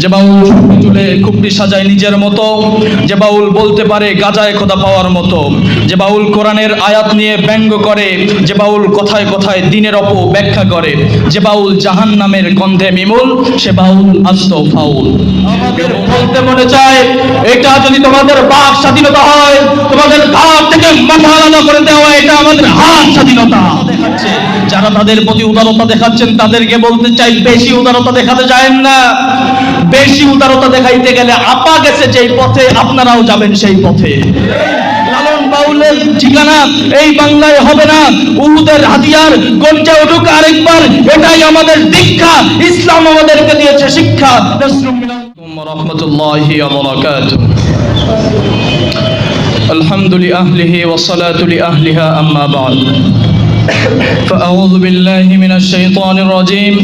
যে বাউল তুলে খুপড়ি সাজায় নিজের মতো যে বাউল বলতে পারে গাজায় খোদা পাওয়ার মতো যে বাউল কোরআনের আয়াত নিয়ে ব্যঙ্গ করে যে বাউল কথায় কথায় দিনের অপ ব্যাখ্যা করে যে বাউল জাহান নামের গন্ধে মিমুল সে বাউল আস্ত ফাউল। আমাদের বলতে মনে চায় এটা যদি তোমাদের বাক স্বাধীনতা হয় তোমাদের ঘাট থেকে মাথা আলাদা করে দেওয়া এটা আমাদের হাত স্বাধীনতা। দেখাচ্ছে। যারা তাদের প্রতি উদারতা দেখাচ্ছেন তাদেরকে বলতে চাই বেশি উদারতা দেখাতে যায়েন না বেশি উদারতা দেখাইতে গেলে আপা গেছে যেই পথে আপনারাও যাবেন সেই পথে লালন বাউলের ঠিকানা এই বাংলায় হবে না উহুদের হাতিয়ার গঞ্জে উঠুক আরেকবার এটাই আমাদের দীক্ষা ইসলাম আমাদেরকে দিয়েছে শিক্ষা রহমতুল্লাহি الحمد لأهله والصلاة لأهلها أما بعد فأعوذ بالله من الشيطان الرجيم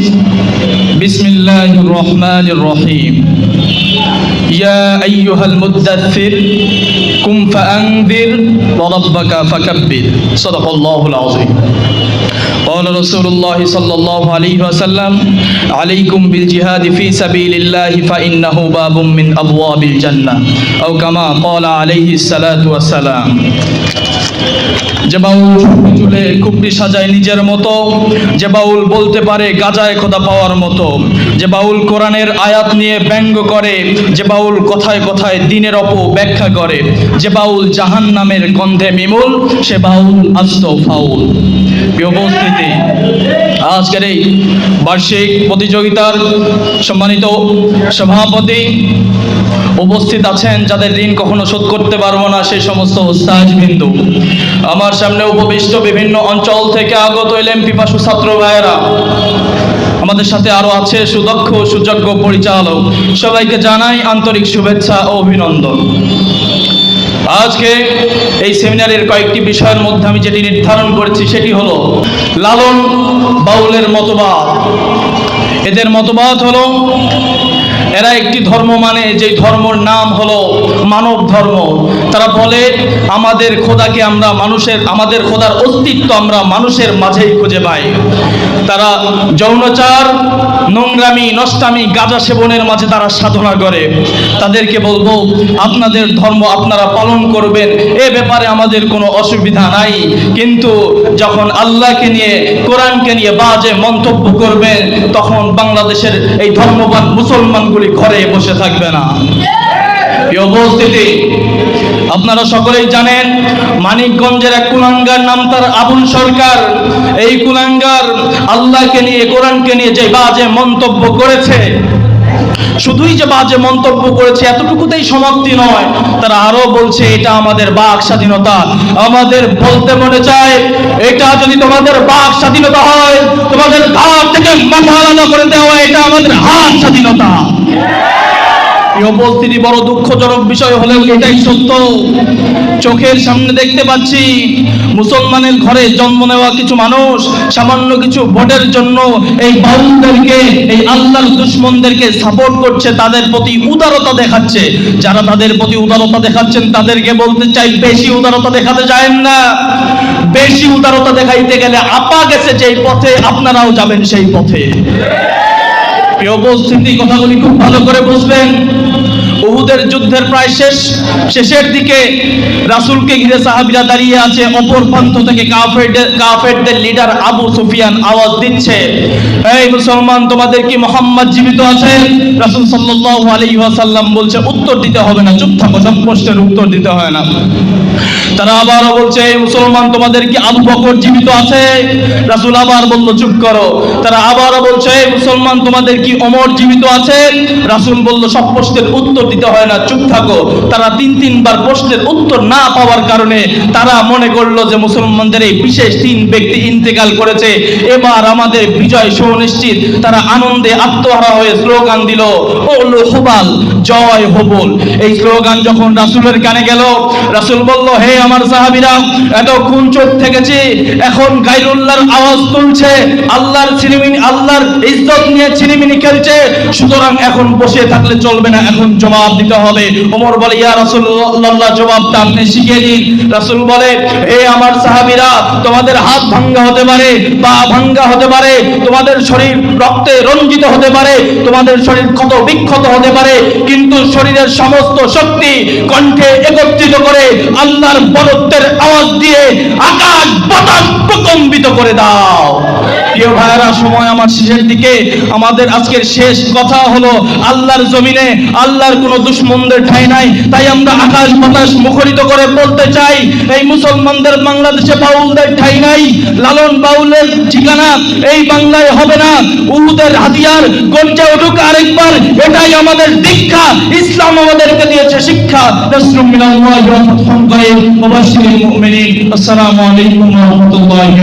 بسم الله الرحمن الرحيم يا أيها المدثر قم فأنذر وربك فكبر صدق الله العظيم قال رسول الله صلى الله عليه وسلم عليكم بالجهاد في سبيل الله فإنه باب من أبواب الجنة أو كما قال عليه الصلاة والسلام যে বাউল তুলে খুপড়ি সাজায় নিজের মতো, যে বাউল বলতে পারে গাজায় খোদা পাওয়ার মতো, যে বাউল কোরআনের আয়াত নিয়ে ব্যঙ্গ করে, যে বাউল কথায় কথায় দিনের অপ ব্যাখ্যা করে, যে বাউল জাহান নামের গন্ধে মিমুল সে বাউল আস্ত ফাউল। উপস্থিতি, আজকের এই বার্ষিক প্রতিযোগিতার সম্মানিত সভাপতি উপস্থিত আছেন, যাদের ঋণ কখনো শোধ করতে পারব না সেই সমস্ত ওস্তাজ বিন্দু। আমার সামনে উপবিষ্ট বিভিন্ন অঞ্চল থেকে আগত এলেন পিপাসু ছাত্র ভাইয়েরা, আমাদের সাথে আরও আছে সুদক্ষ, সুযোগ্য পরিচালক। সবাইকে জানাই আন্তরিক শুভেচ্ছা ও অভিনন্দন। আজকে এই সেমিনারের কয়েকটি বিষয়ের মধ্যে আমি যেটি নির্ধারণ করেছি সেটি হলো লালন বাউলের মতবাদ। এদের মতবাদ হলো এরা একটি ধর্ম মানে যে ধর্মর নাম হলো মানব ধর্ম। তারা বলে, আমাদের খোদাকে আমরা মানুষের, আমাদের খোদার অস্তিত্ব আমরা মানুষের মাঝেই খুঁজে পাই। তারা যৌনচার, নোংরামি, নষ্টামি, গাঁজা সেবনের মাঝে তারা সাধনা করে। তাদেরকে বলব, আপনাদের ধর্ম আপনারা পালন করবেন, এ ব্যাপারে আমাদের কোনো অসুবিধা নাই। কিন্তু যখন আল্লাহকে নিয়ে, কোরআনকে নিয়ে বাজে মন্তব্য করবেন, তখন বাংলাদেশের এই ধর্মবান মুসলমানগুলি ঘরে বসে থাকবে না। আপনারা সকলেই জানেন, মানিকগঞ্জের এক কুলাঙ্গার নাম তার আবুল সরকার। এই কুলাঙ্গার আল্লাহকে নিয়ে, কোরআনকে নিয়ে যে বাজে মন্তব্য করেছে, শুধুই যে বাজে মন্তব্য করেছে, এতটুকুতেই সমাপ্তি নয়। তারা আরও বলছে, এটা আমাদের বাক স্বাধীনতা। আমাদের বলতে মনে চায়, এটা যদি তোমাদের বাক স্বাধীনতা হয়, তোমাদের ঘাট থেকে মাথা আলাদা করে দেওয়া এটা আমাদের হাত। স্বাধীনতা উপস্থিতি বড় দুঃখজনক বিষয় হলেও এটাই সত্য। চোখের সামনে দেখতে পাচ্ছি, মুসলমানের ঘরে জন্ম নেওয়া কিছু মানুষ, সামান্য কিছু ভোটের জন্য এই বাউলদেরকে, এই আল্লাহর দুশ্মনদেরকে সাপোর্ট করছে, তাদের প্রতি উদারতা দেখাচ্ছে। যারা তাদের প্রতি উদারতা দেখাচ্ছেন, তাদেরকে বলতে চাই, বেশি উদারতা দেখাতে যায়েন না। বেশি উদারতা দেখাইতে গেলে আপা গেছে যেই পথে, আপনারাও যাবেন সেই পথে। উপস্থিতি কথাগুলি খুব ভালো করে বুঝবেন উহুদের যুদ্ধের প্রায় শেষ, শেষের দিকে রাসূলকে ঘিরে সাহাবীরা দাঁড়িয়ে আছে, অপর প্রান্ত থেকে কাফেরদের লিডার আবু সুফিয়ান আওয়াজ দিচ্ছে। এই মুসলমান, তোমাদের কি মোহাম্মদ জীবিত আছেন রাসূল সাল্লাল্লাহু আলাইহি ওয়াসাল্লাম বলছে, উত্তর দিতে হবে না, চুপ থাকো, সব প্রশ্নের উত্তর দিতে হয় না। তারা আবারও বলছে, এই মুসলমান, তোমাদের কি আবু বকর জীবিত আছে? রাসূল আবার বলল, চুপ করো। তারা আবারও বলছে, এই মুসলমান, তোমাদের কি অমর জীবিত আছে? রাসূল বলল, সব প্রশ্নের উত্তর দিতে হয় না, চুপ থাকো। তারা তিন, তিনবার প্রশ্নের উত্তর না পাওয়ার কারণে তারা মনে করল যে মুসলমানদের এই বিশেষ তিন ব্যক্তি ইন্তেকাল করেছে। এবার আমাদের বিজয় সুনিশ্চিত তারা আনন্দে আত্মহারা হয়ে স্লোগান দিল ওল হুবাল জয় হবুল। এই স্লোগান যখন রাসূলের কানে গেল, রাসূল বলল, হে আমার সাহাবীরা, এতক্ষণ চোখ থেকেছি, এখন গাইরুল্লাহর আওয়াজ তুলছে, আল্লাহর ছিনিমিনি, আল্লাহর ইজ্জত নিয়ে ছিনিমিনি খেলছে, সুতরাং এখন বসে থাকলে চলবে না, এখন জমা জবাব দিতে হবে। ওমর বলে, ইয়া রাসূলুল্লাহ জবাবটা আপনি শিখিয়ে দিন। রাসূল বলে, এ আমার সাহাবীরা, তোমাদের হাত ভাঙ্গা হতে পারে, পা ভাঙ্গা হতে পারে, তোমাদের শরীর রক্তে রঞ্জিত হতে পারে, তোমাদের শরীর ক্ষত বিক্ষত হতে পারে, কিন্তু শরীরের সমস্ত শক্তি কণ্ঠে একত্রিত করে আল্লাহর বরত্বের আওয়াজ দিয়ে আকাশ বাতাস প্রকম্পিত করে দাও। প্রিয় ভাইয়েরা, সময় আমার শেষের দিকে। আমাদের আজকের শেষ কথা হলো, আল্লাহর জমিনে আল্লাহর কোনো দুশ্মনদের ঠাঁই নাই। তাই আমরা আকাশ বাতাস মুখরিত করে বলতে চাই, এই মুসলমানদের বাংলাদেশে বাউলদের ঠাঁই নাই, লালন বাউলের ঠিকানা এই বাংলায় হবে না। উহুদের হাতিয়ার গঞ্জে উঠুক আরেকবার, এটাই আমাদের দীক্ষা। ইসলাম আমাদেরকে দিয়েছে শিক্ষা। আসসালামু আলাইকুম রাহমাতুল্লাহি